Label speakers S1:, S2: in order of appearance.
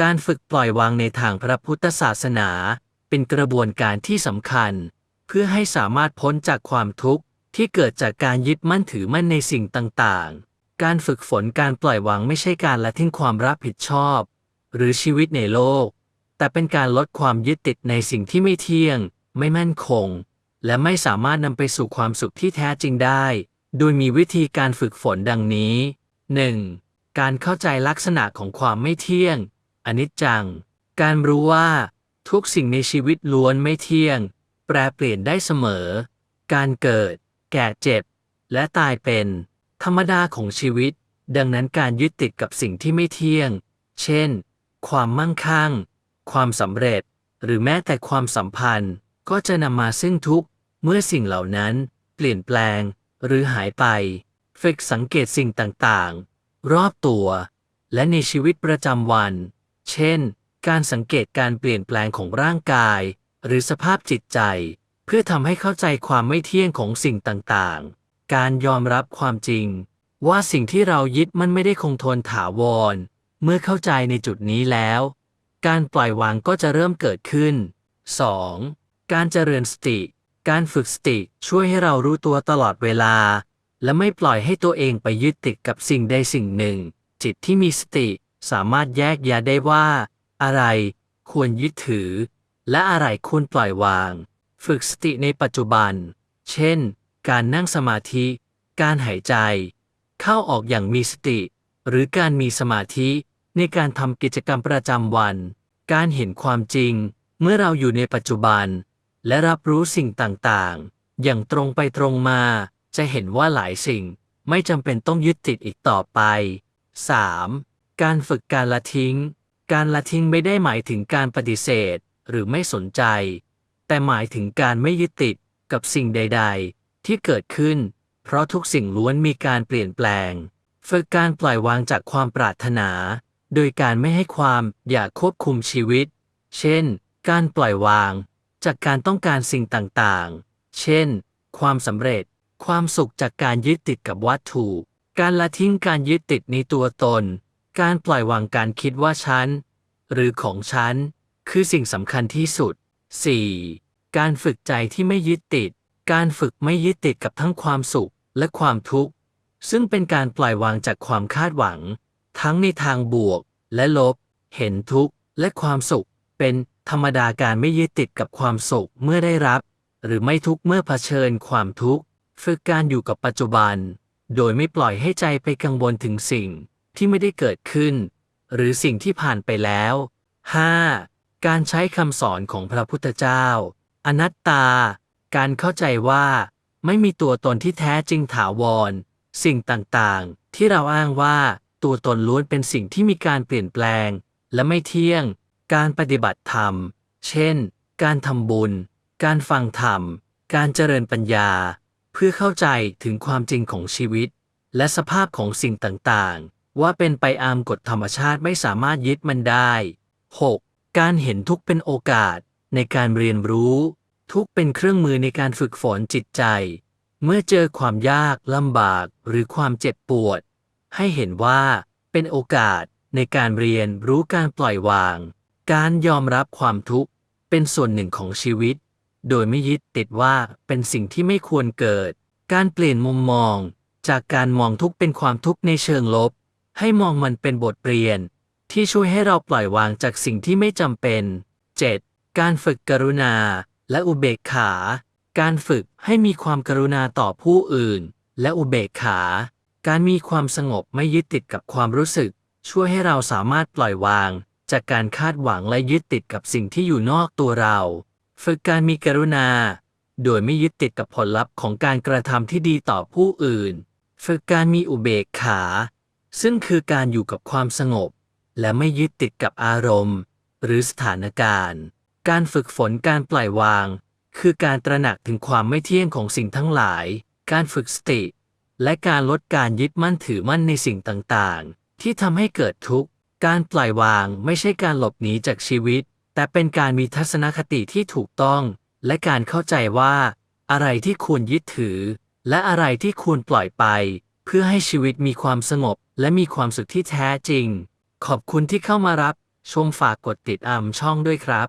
S1: การฝึกปล่อยวางในทางพระพุทธศาสนา เป็นกระบวนการที่สำคัญ เพื่อให้สามารถพ้นจากความทุกข์ที่เกิดจากการยึดมั่นถือมั่นในสิ่งต่างๆ การฝึกฝนการปล่อยวางไม่ใช่การละทิ้งความรับผิดชอบ หรือชีวิตในโลก แต่เป็นการลดความยึดติดในสิ่งที่ไม่เที่ยง ไม่มั่นคง และไม่สามารถนำไปสู่ความสุขที่แท้จริงได้ โดยมีวิธีการฝึกฝนดังนี้ 1. การเข้าใจลักษณะของความไม่เที่ยง อนิจจัง การรู้ว่าทุกสิ่งในชีวิตล้วนไม่เที่ยง แปรเปลี่ยนได้เสมอ การเกิด แก่เจ็บ และตายเป็น ธรรมดาของชีวิต ดังนั้นการยึดติดกับสิ่งที่ไม่เที่ยง เช่น ความมั่งคั่ง ความสำเร็จ หรือแม้แต่ความสัมพันธ์ก็จะนำมาซึ่งทุกข์เมื่อสิ่งเหล่านั้น เปลี่ยนแปลง หรือหายไปฝึกสังเกตสิ่งต่างๆ รอบตัว และในชีวิตประจำวัน เช่น การสังเกตการเปลี่ยนแปลงของร่างกาย หรือสภาพจิตใจ เพื่อทำให้เข้าใจความไม่เที่ยงของสิ่งต่างๆ การยอมรับความจริง ว่าสิ่งที่เรายึดมันไม่ได้คงทนถาวร เมื่อเข้าใจในจุดนี้แล้ว การปล่อยวางก็จะเริ่มเกิดขึ้น 2. การเจริญสติ การฝึกสติช่วยให้เรารู้ตัวตลอดเวลา และไม่ปล่อยให้ตัวเองไปยึดติดกับสิ่งใดสิ่งหนึ่ง จิตที่มีสติ สามารถแยกแยะได้ว่า อะไรควรยึดถือ และอะไรควรปล่อยวาง ฝึกสติในปัจจุบัน เช่น การนั่งสมาธิ การหายใจ เข้าออกอย่างมีสติ หรือการมีสมาธิในการทำกิจกรรมประจำวัน การเห็นความจริง เมื่อเราอยู่ในปัจจุบัน และรับรู้สิ่งต่างๆ อย่างตรงไปตรงมา จะเห็นว่าหลายสิ่งไม่จำเป็นต้องยึดติดอีกต่อไป 3. การฝึกการละทิ้ง การละทิ้งไม่ได้หมายถึงการปฏิเสธหรือไม่สนใจ แต่หมายถึงการไม่ยึดติดกับสิ่งใด ๆ ที่เกิดขึ้น เพราะทุกสิ่งล้วนมีการเปลี่ยนแปลง ฝึกการปล่อยวางจากความปรารถนา โดยการไม่ให้ความอยากควบคุมชีวิต เช่น การปล่อยวาง จากการต้องการสิ่งต่างๆ เช่น ความสำเร็จ ความสุขจากการยึดติดกับวัตถุ การละทิ้งการยึดติดในตัวตน การปล่อยวางการคิดว่าฉัน หรือของฉัน คือสิ่งสำคัญที่สุด 4. การฝึกใจที่ไม่ยึดติด การฝึกไม่ยึดติดกับทั้งความสุขและความทุกข์ ซึ่งเป็นการปล่อยวางจากความคาดหวัง ทั้งในทางบวกและลบ เห็นทุกข์และความสุข เป็นธรรมดาการไม่ยึดติดกับความสุขเมื่อได้รับ หรือไม่ทุกข์เมื่อเผชิญความทุกข์ ฝึกการอยู่กับปัจจุบัน โดยไม่ปล่อยให้ใจไปกังวลถึงสิ่ง ที่ไม่ได้เกิดขึ้น หรือสิ่งที่ผ่านไปแล้ว 5. การใช้คำสอนของพระพุทธเจ้า อนัตตา การเข้าใจว่า ไม่มีตัวตนที่แท้จริงถาวร สิ่งต่างๆ ที่เราอ้างว่า ตัวตนล้วนเป็นสิ่งที่มีการเปลี่ยนแปลง และไม่เที่ยง การปฏิบัติธรรม เช่น การทำบุญ การฟังธรรม การเจริญปัญญา เพื่อเข้าใจถึงความจริงของชีวิต และสภาพของสิ่งต่างๆ ว่าเป็นไปอามกฎธรรมชาติไม่สามารถยึดมันได้ 6. การเห็นทุกข์เป็นโอกาสในการเรียนรู้ ทุกข์เป็นเครื่องมือในการฝึกฝนจิตใจ เมื่อเจอความยากลำบากหรือความเจ็บปวด ให้เห็นว่าเป็นโอกาสในการเรียนรู้การปล่อยวาง การยอมรับความทุกข์เป็นส่วนหนึ่งของชีวิต โดยไม่ยึดติดว่าเป็นสิ่งที่ไม่ควรเกิด การเปลี่ยนมุมมอง จากการมองทุกข์เป็นความทุกข์ในเชิงลบ ให้มองมันเป็นบทเรียน ที่ช่วยให้เราปล่อยวางจากสิ่งที่ไม่จำเป็น 7. การฝึกกรุณา และอุเบกขา การฝึกให้มีความกรุณาต่อผู้อื่น และอุเบกขา การมีความสงบไม่ยึดติดกับความรู้สึก ช่วยให้เราสามารถปล่อยวาง จากการคาดหวังและยึดติดกับสิ่งที่อยู่นอกตัวเรา ฝึกการมีกรุณา โดยไม่ยึดติดกับผลลัพธ์ของการกระทำที่ดีต่อผู้อื่น ฝึกการมีอุเบกขา ซึ่งคือการอยู่กับความสงบ และไม่ยึดติดกับอารมณ์ หรือสถานการณ์ การฝึกฝนการปล่อยวาง คือการตระหนักถึงความไม่เที่ยงของสิ่งทั้งหลาย การฝึกสติ และการลดการยึดมั่นถือมั่นในสิ่งต่างๆ ที่ทำให้เกิดทุกข์ การปล่อยวางไม่ใช่การหลบหนีจากชีวิต แต่เป็นการมีทัศนคติที่ถูกต้อง และการเข้าใจว่า อะไรที่ควรยึดถือ และอะไรที่ควรปล่อยไป เพื่อให้ชีวิตมีความสงบและมีความสุขที่แท้จริง ขอบคุณที่เข้ามารับ ชมฝากกดติดตามช่องด้วยครับ